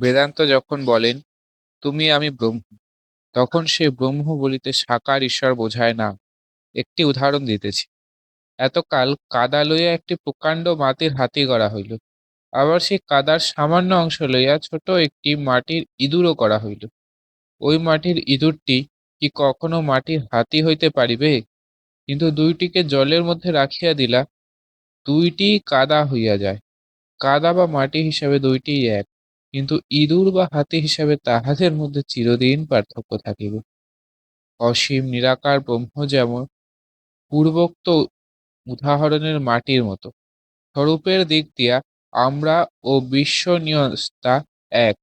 বেদান্ত যখন বলেন, তুমি আমি ব্রহ্ম, তখন সে ব্রহ্ম বলিতে সাকার ঈশ্বর বোঝায় না। একটি উদাহরণ দিতেছি। এতকাল কাদা লইয়া একটি প্রকাণ্ড মাটির হাতি গড়া হইল। আবার সেই কাদার সামান্য অংশ লইয়া ছোট একটি মাটির ইঁদুরও করা হইল। ওই মাটির ইঁদুরটি কি কখনো মাটির হাতি হইতে পারিবে? কিন্তু দুইটিকে জলের মধ্যে রাখিয়া দিলা দুইটি কাদা হইয়া যায়। কাদা বা মাটি হিসাবে দুইটিই এক। কিন্তু ইঁদুর বা হাতি হিসাবে তাহাদের মধ্যে চিরদিন পার্থক্য থাকিবে। অসীম নিরাকার ব্রহ্ম যেমন পূর্বোক্ত উদাহরণের মাটির মতো, স্বরূপের দিক দিয়া আমরা ও বিশ্ব বিশ্বনিয়স্তা এক,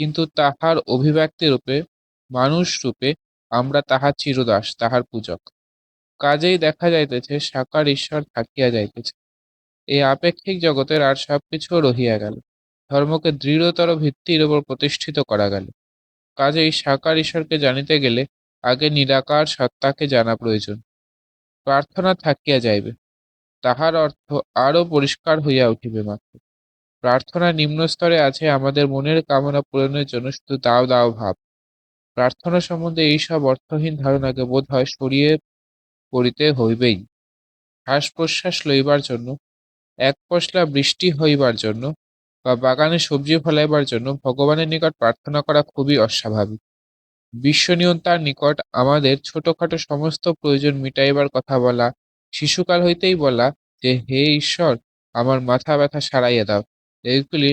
কিন্তু তাহার অভিব্যক্তি রূপে, মানুষ রূপে আমরা তাহার চিরদাস, তাহার পূজক। কাজেই দেখা যাইতেছে, সাকার ঈশ্বর থাকিয়া যাইতেছে। এই আপেক্ষিক জগতের আর সবকিছু রহিয়া গেল। ধর্মকে দৃঢ়তর ভিত্তির উপর প্রতিষ্ঠিত করা গেল। কাজেই সাকার ঈশ্বরকে জানিতে গেলে আগে নিরাকার সত্তাকে জানা প্রয়োজন। প্রার্থনা থাকিয়া যাইবে। তাহার অর্থ আরও পরিষ্কার হইয়া উঠিবে মাত্র। প্রার্থনা নিম্ন স্তরে আছে আমাদের মনের কামনা পূরণের জন্য শুধু দাও দাও ভাব। প্রার্থনা সম্বন্ধে এইসব অর্থহীন ধারণাকে বোধ হয় সরিয়ে পড়িতে হইবেই। শ্বাস প্রশ্বাস লইবার জন্য, এক পশলা বৃষ্টি হইবার জন্য বা বাগানে সবজি ফলাইবার জন্য ভগবানের নিকট প্রার্থনা করা খুবই অস্বাভাবিক। বিশ্বনিয়ন্তার নিকট আমাদের ছোটখাটো সমস্ত প্রয়োজন মিটাইবার কথা বলা, শিশুকাল হইতেই বলা যে, হে ঈশ্বর, আমার মাথা ব্যথা সারাইয়া দাও। এইগুলি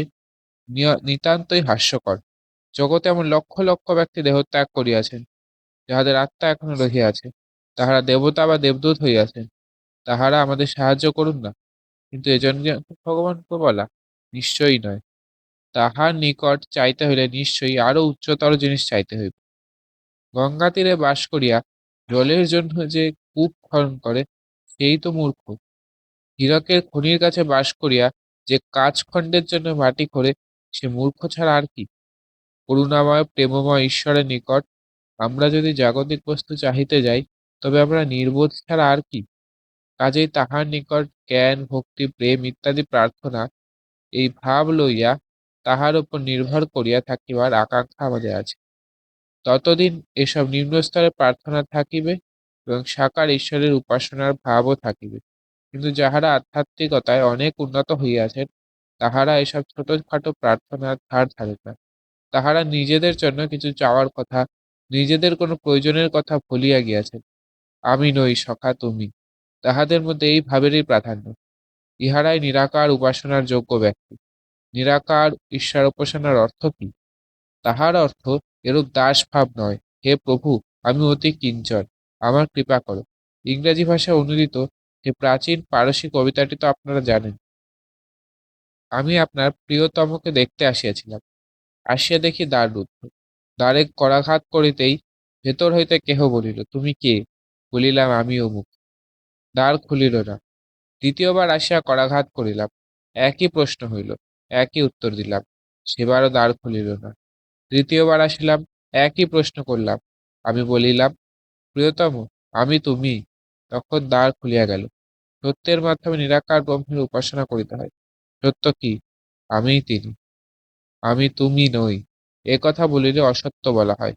নিতান্তই হাস্যকর। জগতে এমন লক্ষ লক্ষ ব্যক্তি দেহত্যাগ করিয়াছেন, যাহাদের আত্মা এখনও রহিয়াছে তাহারা দেবতা বা দেবদূত হইয়াছেন। তাহারা আমাদের সাহায্য করুন না। কিন্তু এজন্য ভগবানকে বলা নিশ্চয়ই নয়। তাহার নিকট চাইতে হইলে নিশ্চয়ই আরও উচ্চতর জিনিস চাইতে হইবে। গঙ্গা তীরে বাস করিয়া জলের জন্য যে কূপ খনন করে, সেই তো মূর্খ। হীরকের খনির কাছে বাস করিয়া যে কাজ খণ্ডের জন্য মাটি খোঁড়ে, সে মূর্খ ছাড়া আর কি? করুণাময়, প্রেমময় ঈশ্বরের নিকট আমরা যদি জাগতিক বস্তু চাহিতে যাই, তবে আমরা নির্বোধ ছাড়া আর কি? কাজেই তাহার নিকট জ্ঞান, ভক্তি, প্রেম ইত্যাদি প্রার্থনা এই ভাব লইয়া তাহার উপর নির্ভর করিয়া থাকিবার আকাঙ্ক্ষা আমাদের আছে। ততদিন এসব নিম্নস্তরে প্রার্থনা থাকিবে এবং সাকার ঈশ্বরের উপাসনার ভাবও থাকিবে। কিন্তু যাহারা আধ্যাত্মিকতায় অনেক উন্নত হইয়াছেন, তাহারা এসব ছোটখাটো প্রার্থনার ধার ধারেন না। তাহারা নিজেদের জন্য কিছু চাওয়ার কথা, নিজেদের কোনো প্রয়োজনের কথা ভুলিয়া গিয়াছেন। আমি নই সখা, তুমি। তাহাদের মধ্যে এই ভাবেরই প্রাধান্য। ইহারাই নিরাকার উপাসনার যোগ্য ব্যক্তি। নিরাকার ঈশ্বর উপাসনার অর্থ কি? তাহার অর্থ, এরূপ দাস ভাব নয়। হে প্রভু, আমি অতি কিঞ্চন, আমার কৃপা করো। ইংরেজি ভাষায় অনুদিত যে প্রাচীন পারসী কবিতাটি তো আপনারা জানেন। আমি আপনার প্রিয়তমকে দেখতে আসিয়াছিলাম। আসিয়া দেখি দ্বার রুদ্ধ। দ্বারে করাঘাত করিতেই ভেতর হইতে কেহ বলিল, তুমি কে? বলিলাম আমি অমুক দ্বার খুলিল না। দ্বিতীয়বার আসিয়া করাঘাত করিলাম। একই প্রশ্ন হইল, একই উত্তর দিলাম, সেবারও দ্বার খুলিল না। তৃতীয়বার আসিলাম, একই প্রশ্ন করলাম, আমি বলিলাম, প্রিয়তম, আমি তুমি। তখন দ্বার খুলিয়া গেল। সত্যের মাধ্যমে নিরাকার ব্রহ্মের উপাসনা করিতে হয়। সত্য কি? আমিই তিনি। আমি তুমি নই। এ কথা বলিলে অসত্য বলা হয়।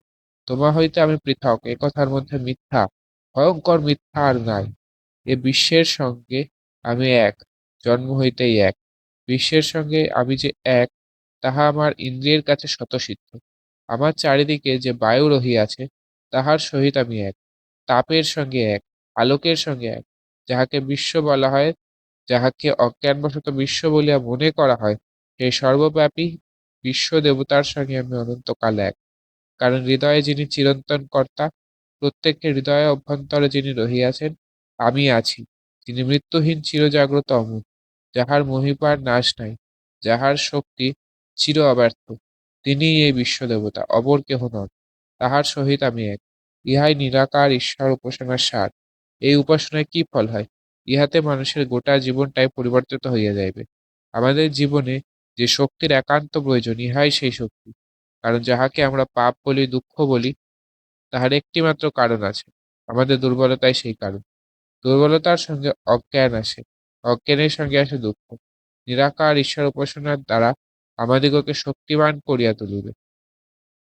তোমা হইতে আমি পৃথক। এ কথার মধ্যে মিথ্যা, ভয়ঙ্কর মিথ্যা আর নাই। এ বিশ্বের সঙ্গে আমি এক, জন্ম হইতেই এক। বিশ্বের সঙ্গে আমি যে এক, তাহা আমার ইন্দ্রিয়ের কাছে স্বতঃসিদ্ধ। আমার চারিদিকে যে বায়ু রহিয়াছে, তাহার সহিত আমি এক। তাপের সঙ্গে এক, আলোকের সঙ্গে এক। যাহাকে বিশ্ব বলা হয়, যাহাকে অজ্ঞানবশত বিশ্ব বলিয়া মনে করা হয়, সেই সর্বব্যাপী বিশ্ব দেবতার সঙ্গে আমি অনন্তকাল এক। কারণ হৃদয়ে যিনি চিরন্তন কর্তা, প্রত্যেকের হৃদয়ে অভ্যন্তরে যিনি রহিয়াছেন, আমি আছি। তিনি মৃত্যুহীন চিরজাগ্রত অমর যাহার মহিপার নাশ নাই, যাহার শক্তি চির অব্যর্থ। তিনিই এই বিশ্বদেবতা, অপর কেহ নন, তাহার সহিত আমি এক। ইহাই নিরাকার ঈশ্বর উপাসনার সার। এই উপাসনায় কি ফল হয়? ইহাতে মানুষের গোটা জীবনটাই পরিবর্তিত হইয়া যাইবে। আমাদের জীবনে যে শক্তির একান্ত প্রয়োজন, ইহাই সেই শক্তি। কারণ যাহাকে আমরা পাপ বলি, দুঃখ বলি, তাহার একটিমাত্র কারণ আছে। আমাদের দুর্বলতাই সেই কারণ। দুর্বলতার সঙ্গে অজ্ঞান আসে। অজ্ঞানের সঙ্গে আসে দুঃখ। নিরাকার ঈশ্বর উপাসনার দ্বারা আমাদিগকে শক্তিবান করিয়া তুলিবে।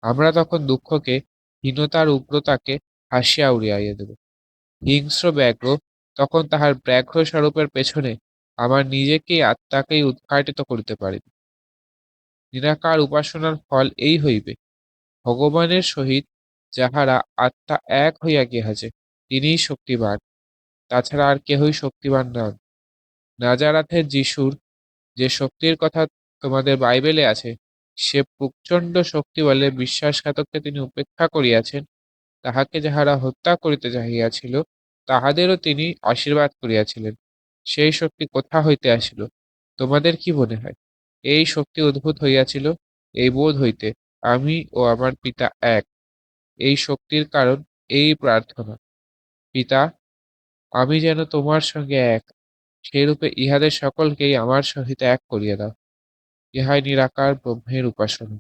আমরা তখন দুঃখকে, হীনতার উগ্রতাকে হাসিয়া উড়িয়াইয়া দেব। হিংস্র ব্যাঘ্র তখন তাহার ব্যাঘ্র স্বরূপের পেছনে আমার নিজেকেই, আত্মাকেই উদ্ঘাটিত করিতে পারিবে। নিরাকার উপাসনার ফল এই হইবে, ভগবানের সহিত যাহারা আত্মা এক হইয়া গিয়াছে, তিনিই শক্তিবান তাছাড়া আর কেহই শক্তিবান নন নাজারাথের যিশুর যে শক্তির কথা তোমাদের বাইবেলে আছে, সে প্রচণ্ড শক্তি বলে বিশ্বাসঘাতককে তিনি উপেক্ষা করিয়াছেন, তাহাকে যাহারা হত্যা করিতে চাহিয়াছিল, তাহাদেরও তিনি আশীর্বাদ করিয়াছিলেন। সেই শক্তি কোথা হইতে আসিল? তোমাদের কি মনে হয়? এই শক্তি উদ্ভূত হইয়াছিল, এই বোধ হইতে আমি ও আমার পিতা এক। এই শক্তির কারণ এই প্রার্থনা। পিতা আমি যেন তোমার সঙ্গে এক। সেইরূপে ইহাদের সকলকেই আমার সহিত এক করিয়া দাও। ইহাই নিরাকার ব্রহ্মের উপাসনা।